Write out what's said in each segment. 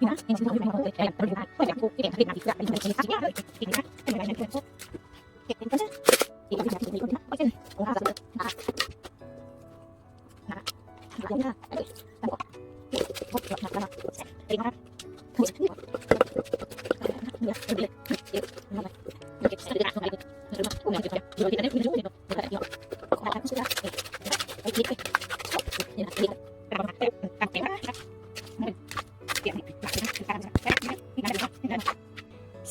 Ini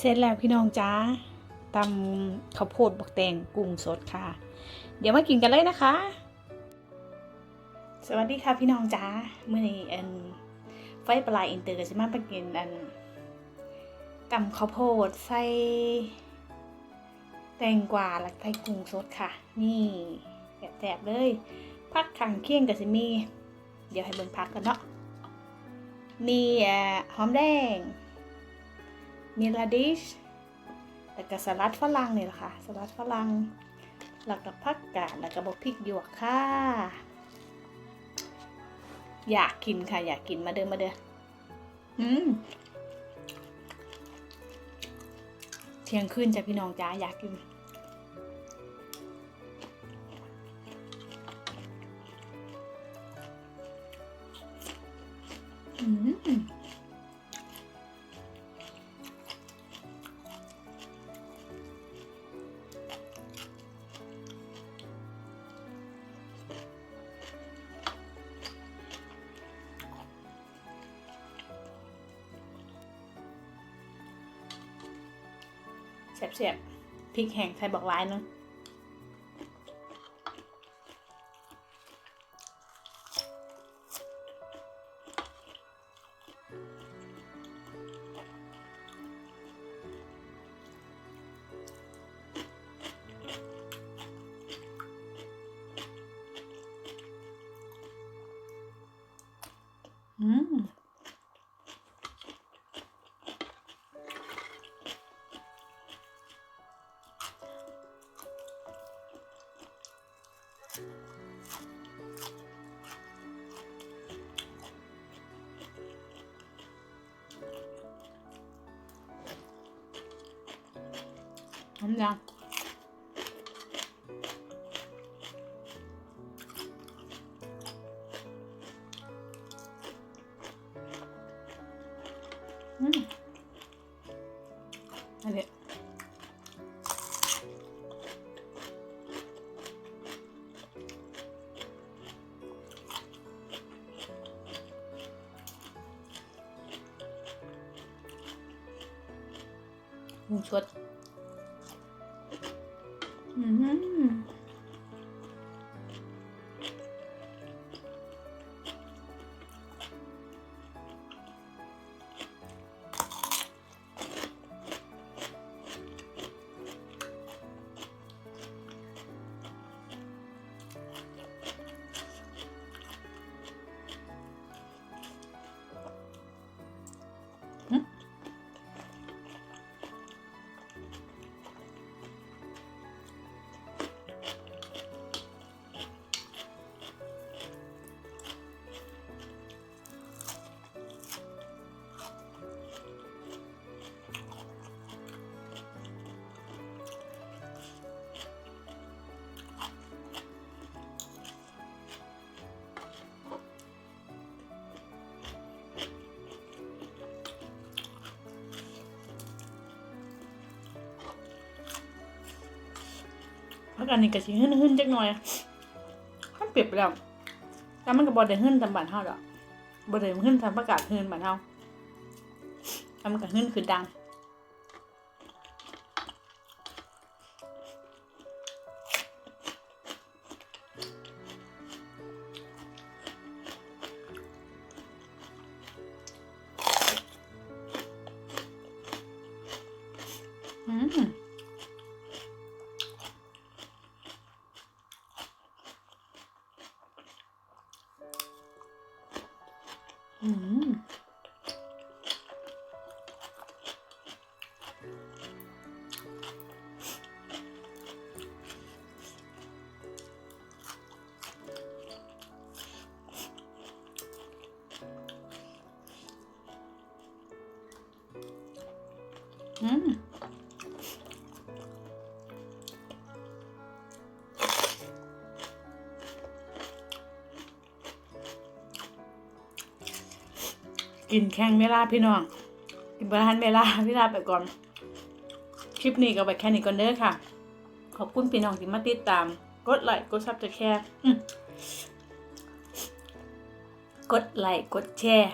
เสร็จแล้วพี่น้องจ้าตำข้าวโพดบักแตงกุ้งสดค่ะ เดี๋ยวมากินกันเลยนะคะ สวัสดีค่ะพี่น้องจ้าเมื่อนี้อันไฟปลายอินเตอร์จะมาไปกินอันตำข้าวโพดใส่แตงกวาและไทยกุ้งสดค่ะ นี่แสบๆเลยพักขังเคียงกับซิมี เดี๋ยวให้เบิ่งพักกันเนาะมีหอมแดง มีลาดิชแล้วก็สลัดฝรั่งนี่แหละค่ะ สลัดฝรั่งแล้วก็ผักกาดแล้วก็บกพริกหยวกค่ะ อยากกินค่ะ อยากกินมาเด้อมาเด้ออืมเที่ยงคืนจ้ะพี่น้องจ้าอยากกินอืม เสียบเสียบพริกแห้งไทยบอกร้ายเนอะอืม không ra Mm. Uhm. Đấy. Vùng chuột うん อันนี้ก็สิหึ่นหึ่นๆจักหน่อยขั้นเปรียบไปแล้วแต่มันก็บ่ได้หึ่นตามบ้านเฮาดอกบ่ได้หึ่นตามประกาศหึ่นบ้านเฮาแต่มันก็หึ่นคือดัง 음. 음. กินแข่งเวลาพี่น้องกินบรทันเวลาพี่ลาไปก่อน คลิปนี้ก็ไปแค่นี้ก่อนเด้อค่ะ ขอบคุณพี่น้องที่มาติดตาม กดไลค์กดซับสไครต์กดไลค์กดแชร์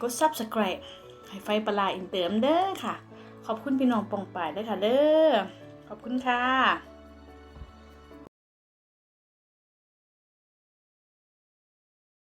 กด subscribe ให้ไฟปลาอินเติมเด้อค่ะ ขอบคุณพี่น้องปองป่ายด้อค่ะเด้อขอบคุณค่ะ